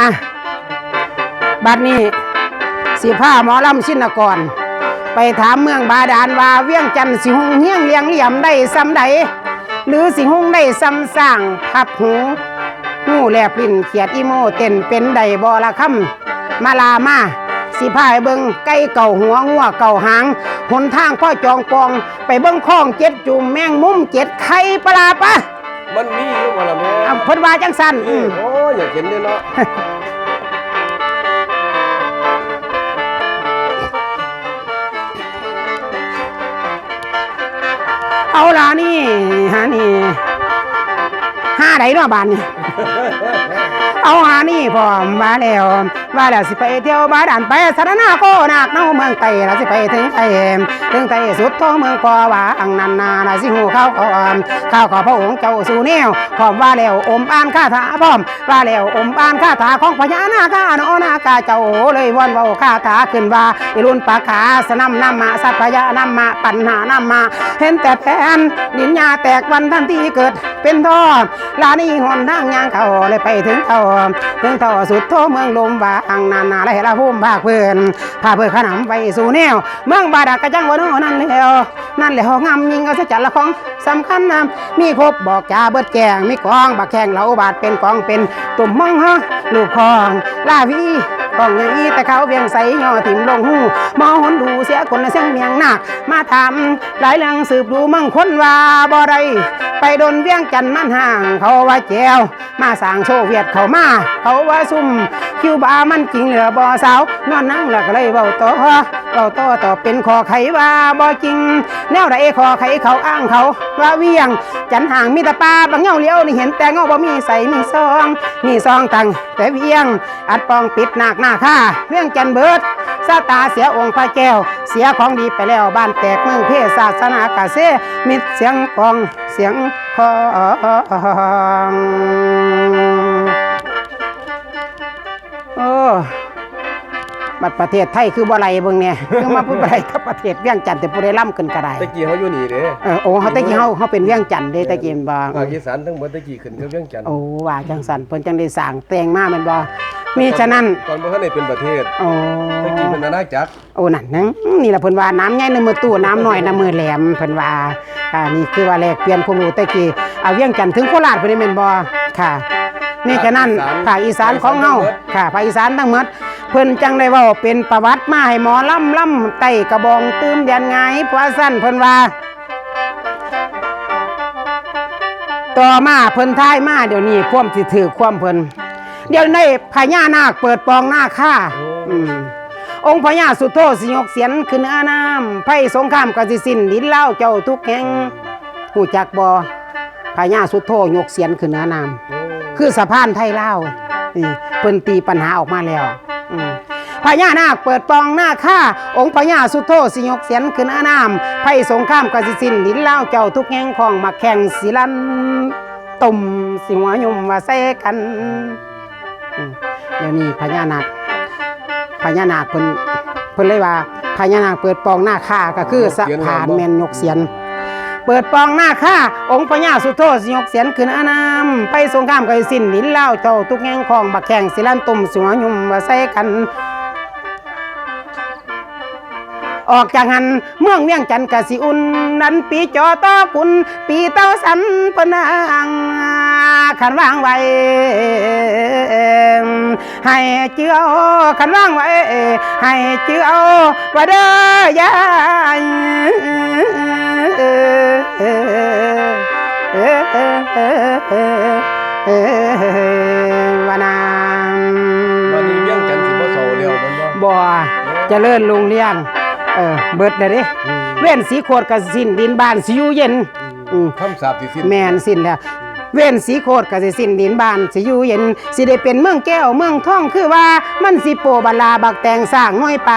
อะบัดนี้สิผ้าหมอลำชินกรไปถามเมืองบาดาลว่าเวียงจันทน์สิหงเฮียงเลียงเหลี่ยมได้ซ้ำใดหรือสิหงได้ซ้ำสร้างพับหูหูแลบลิ้นเขียดอีโมเต้นเป็นใดบอละคำมาลามาสิพายเบิงไก่เก่าหัวงัวเก่าหางหนทางพ่อจองปอง ไปเบิงข้องเจ็ดจุ่มแมงมุมเจ็ดไข่ปลาปะมันมีอยู่บ่ล่ะแม่อะเพิ่นว่าจังสันอืนี่มโอ้ย อยากเห็นเลยเนาะเอาล่ะนี่ฮะนี่ ห้าไดเนาะบานนี่เอาหานี่พร้อมมาแล้วว่าแล้วสิไปเที่ยวบาดานไปสารนาโกนาคเนาเมืองไตแล้วสิไปถึงไตถึงไตสุดท้องเมืองกอว่าอังนันนานาสิหูข้าวขอมข้าวขอพระองค์เจ้าสู่แนวพร้อมว่าแล้วอมอ่านคาถาพร้อมว่าแล้วอมอ่านคาถาของพญานาคาโนนาคาเจ้าเลยว่อนเว้าคาถาขึ้นว่าอิรุนปากขาสนำนำมาสัพพยานำมาปัญหานำมา เห็นแต่แผนดินยาแตกวันทันทีเกิดเป็นท่อลานี่หอนทางยางเขาเลยไปถึงเท่าถึงเท่าสุดโทเมืองลมบางนานาและละพุ่มภาคเพื่อนพาเพื่อขนำไปสู่แนว เมืองบาดากระจังวันนนั่นแล้วนั่นแหละงามยิงเอาสจัดละของสำคัญนะมีครบบอกจาเบิดแกงมีกองบักแข่งเหลาบาดเป็นกองเป็นตุ่มมองฮะลูกคองลาวี ของไงแต่เขาเวียงใสย่อถิ่มลงหูมองหนดูเสียคนเสียงเมียงหนัก มาถามหลายเรื่องสืบดูมั่งคนว่าบ่ไรไปโดนเวียงจันทน์มันห่าง เขาว่าแจวมาสางโซเวียตเขามา เขาว่าซุ่มคิวบามันจริงเหลือบ่อสาวนอนนั่งหลักเลยเว้าต่อ เว้าต่อต่อเป็นคอไขว่าบ่จริง แนวใดคอไขเขาอ้างเขาว่าเวียง จันห่างมีแต่ปลาบางเงาเลี้ยวนี่เห็นแต่เงาบ่มีใสมีซอง มีซองตังแต่เวียง อัดปองปิดหนักหน้าค่าเวียงจันเบิดซาตาเสียองค์พระแก้ว เสียของดีไปแล้วบ้านแตกเมืองเพศศาสนากาเซมิดเสียงกองเสียงคองโอ้ บัดประเทศไทยคือบ่ไรเบิ่งเนี่ยคือมาพูดบ่ไรกับประเทศเวียงจันทน์แต่ผู้ใดล่ำขึ้นก็ได้ตะกี้เขาอยู่นี่เด้เออโอ้เฮาแตะกี้เฮาเฮาเป็นเวียงจันทน์เด้แตะกี้บ่ภาคอีสานทั้งหมดตะกี้ขึ้นกับเวียงจันทน์โอ้ว่าจังสันเพิ่นจังได้สร้างแปลงมาแม่นบ่มีฉะนั้นตอนบ่ทันได้เป็นประเทศโอ้ตะกี้เป็นอาณาจักรโอ้นั่นนังนี่แหละเพิ่นว่าน้ำใหญ่ในมือตู้น้ำน้อยในมือแหลมเพิ่นว่าอ่านี่คือว่าแลกเปลี่ยนความรู้แต่กี้เอาเวียงจันทน์ถึงโคราชเพิ่นได้แม่นบ่ค่ะนี่ฉะนั้นภาคอีสานของเฮาค่ะภาคอีสานทั้งหมด เพิ่นจังได้ว้าเป็นประวัติมาให้หมอลำลำไต้กระบองตื้มเดียนไงเพราะสั้นเพิ่นว่า ต่อมาเพิ่นท้ายมาเดี๋ยวนี้ควมสิถือความเพิ่นเดี๋ยวนี้พญานาคเปิดปองหน้าค่าองค์พญาสุโธสิยกเสียนขึ้นอาน้ำไพ่สงครามกสิสินดินเล่าเจ้าทุกแห่งหูจักบอพญาสุโธยกเสียนขึ้นอาน้ำคือสะพานไทยเล่าเพิ่นตีปัญหาออกมาแล้ว พญานาคเปิดปองหน้าค่าองค์พญาสุโธสิยกเสียนขึ้นอาน้ำไพ่สงครามกสิสินดินเล่าเจ้าทุกแห่งของมาแข่งสิลันตุ่มสิหัวยุ่มว่าใส่กันอืมเดี๋ยวนี้พญานาคพญานาคเพิ่นเพิ่นเลยว่าพญานาคเปิดปองหน้าค่าก็คือสะพานแมนยกเสียน เปิดปองหน้าค่าองค์พญาสุโธสยกเสียนขึ้นอานามไปสงครามก็สิสิ้นดินเล่าเจ้าทุกแห่งของบักแข่งสิลันตุ่มสัวยุ่มมาใส่กันออกจากหันเมืองเวียงจันทน์กสิอุ่นนั้นปีจอต้อกุนปีเต้าสันปนางขันวางไว้ให้เจือขันวางไว้ให้เจือว่าเด้อยาย วานามวันนี้เวียงจันทร์สิบ่เศร้าแล้วแมันบ่บ่เจริญลุงเลี้ยง เออ เบิดเลยเดิเว้นสีโคตรกับสิ้นดินบ้านสิอยู่เย็น อืม คำสาปสิสิ้น แมนสิ้นแล้ว เว้นสีโคตรก็สิสิ้นดินบ้านสิอยู่เย็นสิได้เป็นเมืองแก้วเมืองท่องคือว่ามันสิโปบาลาบักแตงสร้างน้อยไป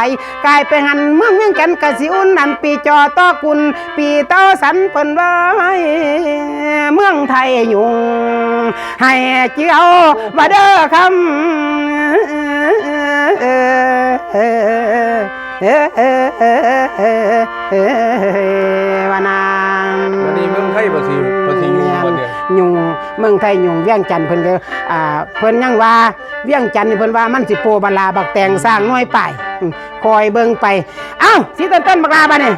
กลายไปหันเมืองเมืองกันกสิอุ่นนันปีจอต้อกุลปีเต้าสันเปิ้นไว้เมืองไทยยุงให้เจียวว่าเด้อคำวานางวันนี้เมืองไทยบ่สิบ่สิอ ยุงเมืองไทยยุงเวียงจันทน์เพิ่นก็อ่าเพิ่นยังว่าเวียงจันทน์นี่เพิ่นว่ามันสิโปบัลลาบักแตงสร้างน้อยไปอืมคอยเบิ่งไปเอ้าสิต้นต้นบักลาบัดนี้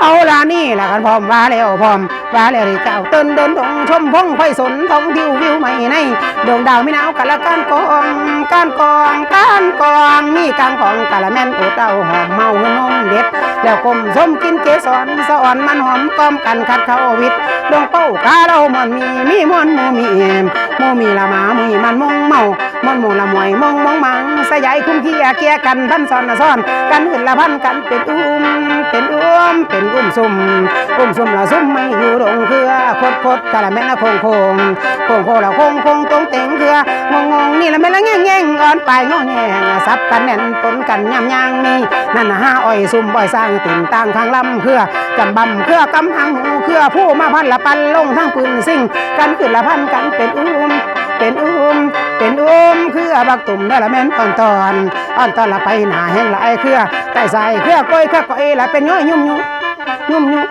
เอาละนี่ละกันพร้อมว่าแล้วพร้อม ว่าแล้วที่เจ้าเต้นเดินดงชมพงไฟสนทองทิววิวใหม่ในดวงดาวไม่หนาวกะละการกองการกองการกองมีกลางของกะละแม่นโอเต้าหอมเมาเงินนมเด็ด แล้วกลมส้มกินเกสรสะอ่อนมันหอมก้อมกันคัดเข้าวิทย์ดวงเป้ากาเรามันมีมีมวนมูมีเอมมูมีละหมามีมันมงเมา มอนหมูละมวยมองมองมังสยายคุ้มเคียเกียกันพันซ้อนละซ้อน กันขึ้นละพันกันเป็นอุ้มเป็นอุ้มเป็นอุ้มซุ่มอุ้มซุ่มละซุ่มไม่อยู่ดงเครือโคดโคดกะละแม่ละคงคงคงโคงละคงคงตรงเต็งเครืองงงนี่ละแม่ละแง่งแง่งอ่อนไปงอแงซับกันแน่นปนกันยำยางนี่นั่นน่ะห้าอ้อยซุ่มบ่อยสร้างติ่งต่างข้างลำเครือจำบำเครือกำทางหูเครือผู้มาพันละปันลงทางปืนซิ่งกันขึ้นละพันกันเป็นอุ้ม เป็นอุ้มเป็นอุ้มคือบักตุ่มนั่นละแม่นอ่อนตอนอ่อนตอนละไปหนาแห้งหลายเครือใต้ใส่เครือก้อยเครือก้อยละเป็นย้อยยุ่มยุ่มยุ่มยุ่ม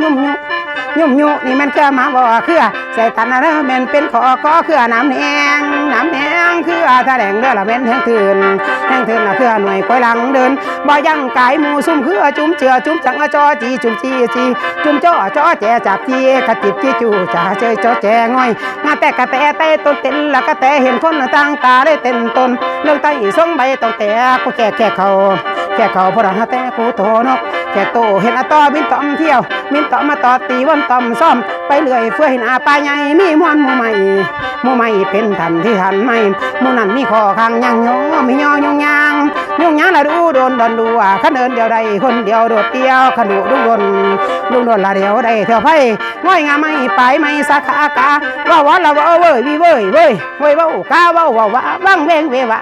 ยุ่มยุ่ม ยุ่มยุ่มนี่มันเครือมาบ่เครือใส่ตันนะเด้อแม่นเป็นขอขอเครือน้ำแหงน้ำแหงเครือถ้าแดงเด้อละแม่นแห้งทืนแห้งทืนละเครือหน่วยก้อยหลังเดินบ่ยังกายหมูซุ่มเครือจุ่มเจือจุ่มจังจอจีจุ่มจีจีจุ่มจ้อจ้อแจจับจีกระจิบจีจูจ่าเจยจ้อแจง่อยงาแต่กระแต่แต่ต้นเต็นละกระแต่เห็นคนต่างตาได้เต็นต้นเรื่องไต้ส่งใบต้องแต่ก็แก่แก่เขาแก่เขาเพราะหาแต่ผู้โตนก แก่โตเห็นอะตอบินตอมเที่ยวบินตอมมาต่อตีวันตอมซ่อมไปเรื่อยเฟื่อยเห็นอาปลาใหญ่มีมวนมูใหม่มูใหม่เป็นทันที่ทันไม่มูนั้นมีคอคางยังยอมียอยงยางยงยางละดูโดนดอนดูอะขันเดินเดียวใดคนเดียวโดดเดียวขนุดุงดนลุงดนละเดียวใดเที่ยวไฟง่อยงามไม่ไปไม่สาขากาว่าวันละว่าเว้ยวีเว้ยเว้ยเว้ยเว้าก้าว่าว่าว่างเวงเวว่า